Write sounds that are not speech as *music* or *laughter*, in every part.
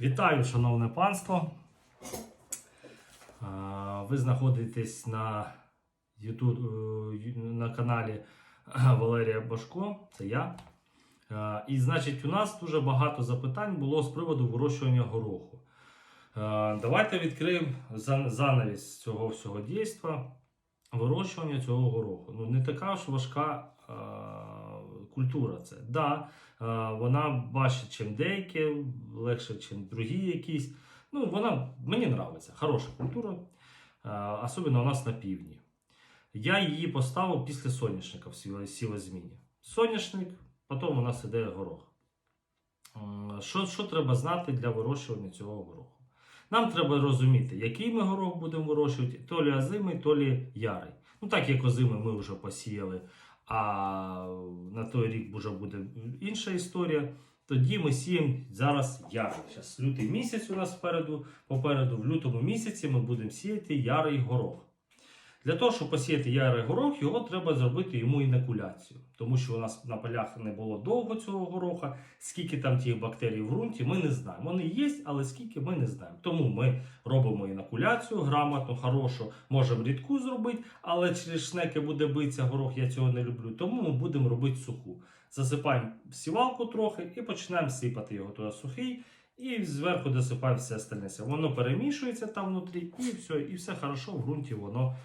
Вітаю, шановне панство. Ви знаходитесь на YouTube, е, на каналі Валерія Башко, це я. І значить, у нас дуже багато запитань було з приводу вирощування гороху. Давайте відкриємо зан- занавіс цього всього дійства. Вирощування цього гороху. Ну, не така ж важка культура це. Да, вона важче, ніж деякі, легше, ніж другі якісь. Ну, вона мені подобається. Хороша культура, особливо у нас на півдні. Я її поставив після соняшника в сіло- сілозміні. Соняшник, потім у нас іде горох. Що, що треба знати для вирощування цього гороху? Нам треба розуміти, який ми горох будемо вирощувати, то лі озимий, то лі ярий. Ну, так як озимий ми вже посіяли, а на той рік вже буде інша історія. Тоді ми сіємо зараз яри. Зараз лютий місяць у нас попереду, попереду. В лютому місяці ми будемо сіяти ярий горох. Для того, щоб посіяти ярий горох, його треба зробити йому інокуляцію. Тому що у нас на полях не було довго цього гороха. Скільки там тих бактерій в ґрунті, ми не знаємо. Вони є, але скільки ми не знаємо. Тому ми робимо інокуляцію грамотно, хорошу, можемо рідку зробити, але через шнеки буде битися горох, я цього не люблю. Тому ми будемо робити суху. Засипаємо сівалку трохи і починаємо сипати його туди сухий. І зверху досипаємо все остальне. Воно перемішується там внутрі, і все, і все хорошо в ґрунті воно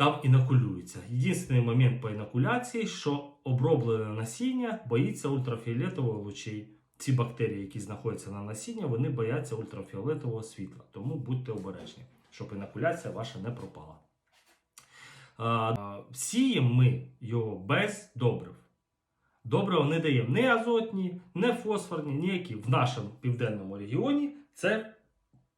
там інокулюється. Єдиний момент по інокуляції, що оброблене насіння боїться ультрафіолетового лучей. Ці бактерії, які знаходяться на насінні, вони бояться ультрафіолетового світла. Тому будьте обережні, щоб інокуляція ваша не пропала. Сіємо ми його без добрив. Добрива не даємо ні азотні, ні фосфорні, ніякі. В нашому південному регіоні це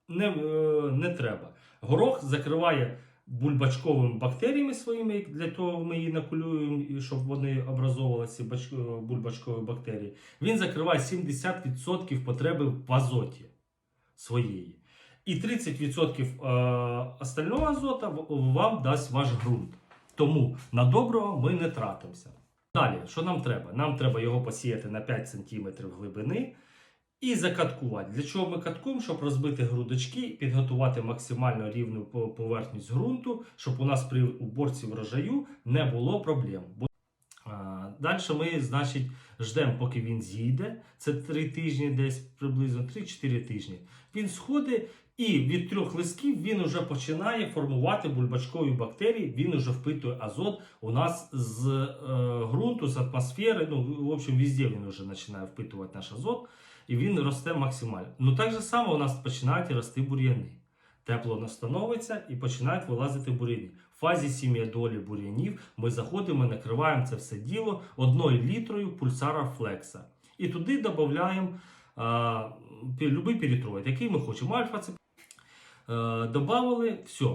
не, е, не треба. Горох закриває бульбачковими бактеріями своїми, для того ми її накулюємо, щоб вони образовувалися бач- е, бульбачкові бактерії. Він закриває 70% потреби в азоті своєї. І 30% е, остального азота вам дасть ваш ґрунт. Тому на доброго ми не тратимося. Далі, що нам треба? Нам треба його посіяти на 5 см глибини і закаткувати. Для чого ми каткуємо? Щоб розбити грудочки, підготувати максимально рівну поверхність ґрунту, щоб у нас при уборці врожаю не було проблем. Далі ми, значить, ждемо, поки він зійде. Це 3 тижні, десь приблизно 3-4 тижні. Він сходить. І від трьох листків він вже починає формувати бульбачкові бактерії, він вже впитує азот у нас з е, ґрунту, з атмосфери. Ну, в общем, везде він вже починає впитувати наш азот, і він росте максимально. Ну так же само у нас починають рости бур'яни. Тепло не становиться і починають вилазити бур'яни. В фазі сім'ядолі бур'янів ми заходимо, накриваємо це все діло одною літрою пульсара флекса. І туди додаємо а, будь-який перитроїд, який ми хочемо. Альфа це Е, Добавили, все.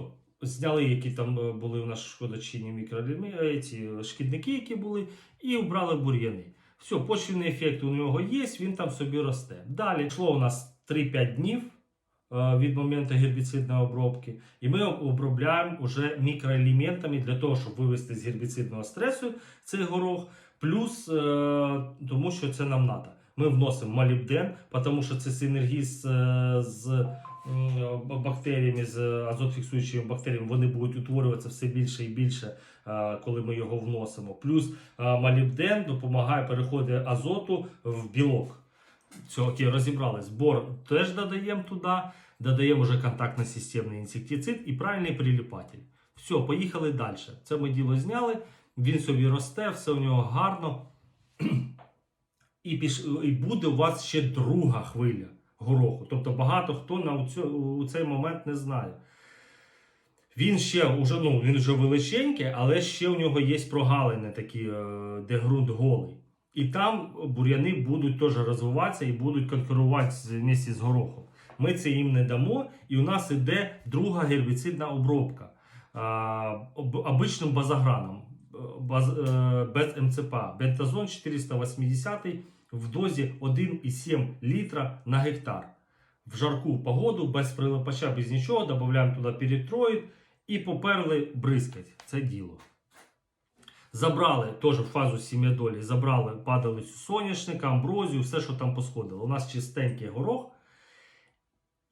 Зняли, які там е, були у нас шкодочинні мікроелементи, ці шкідники, які були, і вбрали бур'яни. Все, почвенний ефект у нього є, він там собі росте. Далі йшло у нас 3-5 днів е, від моменту гербіцидної обробки, і ми обробляємо вже мікроелементами для того, щоб вивести з гербіцидного стресу цей горох, плюс е, тому, що це нам треба. Ми вносимо молібден, тому що це синергія з, е, бактеріями, з азотфіксуючими бактеріями, вони будуть утворюватися все більше і більше, е, коли ми його вносимо. Плюс е, молібден допомагає переходу азоту в білок. Все, окей, розібрали. Збор теж додаємо туди, додаємо вже контактно-системний інсектицид і правильний приліпатель. Все, поїхали далі. Це ми діло зняли, він собі росте, все у нього гарно. І, піш... і буде у вас ще друга хвиля гороху. Тобто багато хто на у цей момент не знає. Він ще уже, ну, він вже величенький, але ще у нього є прогалини такі, е, де ґрунт голий. І там бур'яни будуть теж розвиватися і будуть конкурувати з- вместе з горохом. Ми це їм не дамо, і у нас іде друга гербіцидна обробка а, об- обичним базограном е, баз, е, без МЦПА. Бентазон 480 в дозі 1,7 літра на гектар. В жарку погоду, без прилипача, без нічого, додаємо туди перитроїд і поперли бризкать. Це діло. Забрали теж в фазу сім'ядолі, забрали падалицю соняшника, амброзію, все, що там посходило. У нас чистенький горох.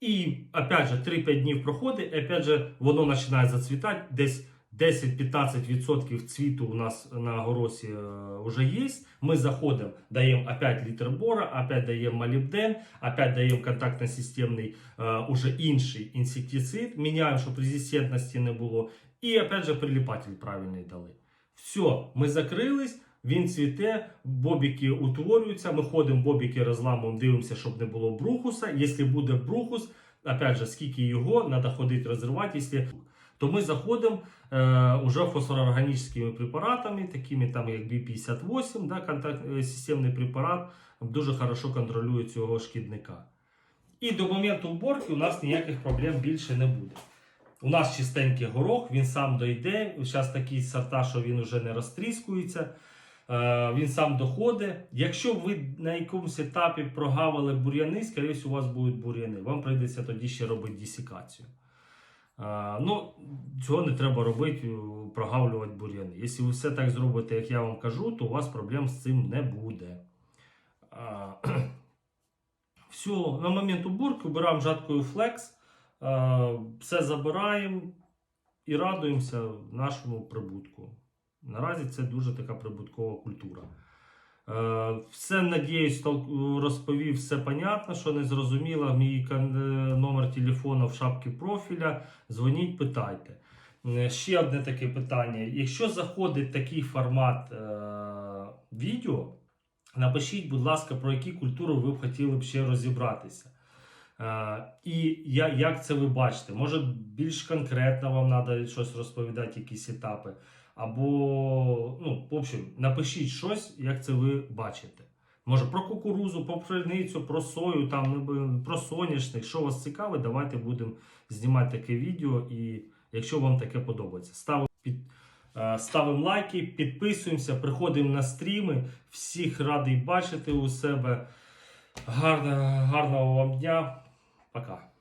І опять же 3-5 днів проходить, і опять же воно починає зацвітати. Десь 10-15% цвіту у нас на горосі е, вже є. Ми заходимо, даємо опять літр бора, опять даємо молібден, опять даємо контактно-системний е, уже інший інсектицид, міняємо, щоб резистентності не було. І опять же приліпатель правильний дали. Все, ми закрились. Він цвіте, бобіки утворюються. Ми ходимо, бобіки розламуємо, дивимося, щоб не було брухуса. Якщо буде брухус, опять же, скільки його, треба ходити розривати. Якщо... То ми заходимо е, уже фосфороорганічними препаратами, такими там як B58, да, контакт, е, системний препарат, дуже хорошо контролює цього шкідника. І до моменту уборки у нас ніяких проблем більше не буде. У нас чистенький горох, він сам дойде. Зараз такі сорта, що він вже не розтріскується. Е, він сам доходить. Якщо ви на якомусь етапі прогавили бур'яни, скоріше у вас будуть бур'яни. Вам прийдеться тоді ще робити десікацію. Е, ну, цього не треба робити, прогавлювати бур'яни. Якщо ви все так зробите, як я вам кажу, то у вас проблем з цим не буде. Е, *clears throat* все, на момент уборки убираємо жаткою флекс, все забираємо і радуємося нашому прибутку. Наразі це дуже така прибуткова культура. Е, Все, надіюсь, розповів, все понятно, що не зрозуміло. Мій е, номер телефону в шапці профіля. Дзвоніть, питайте. Е, Ще одне таке питання. Якщо заходить такий формат е, відео, напишіть, будь ласка, про які культури ви б хотіли б ще розібратися. Е, і я, як це ви бачите? Може більш конкретно вам треба щось розповідати, якісь етапи. Або, ну, в общем, напишіть щось, як це ви бачите. Може про кукурузу, про пшеницю, про сою, там, про соняшник, що вас цікавить, давайте будемо знімати таке відео. І якщо вам таке подобається, ставимо під. е, Ставимо лайки, підписуємося, приходимо на стріми. Всіх радий бачити у себе. Гарно, гарного вам дня. Пока.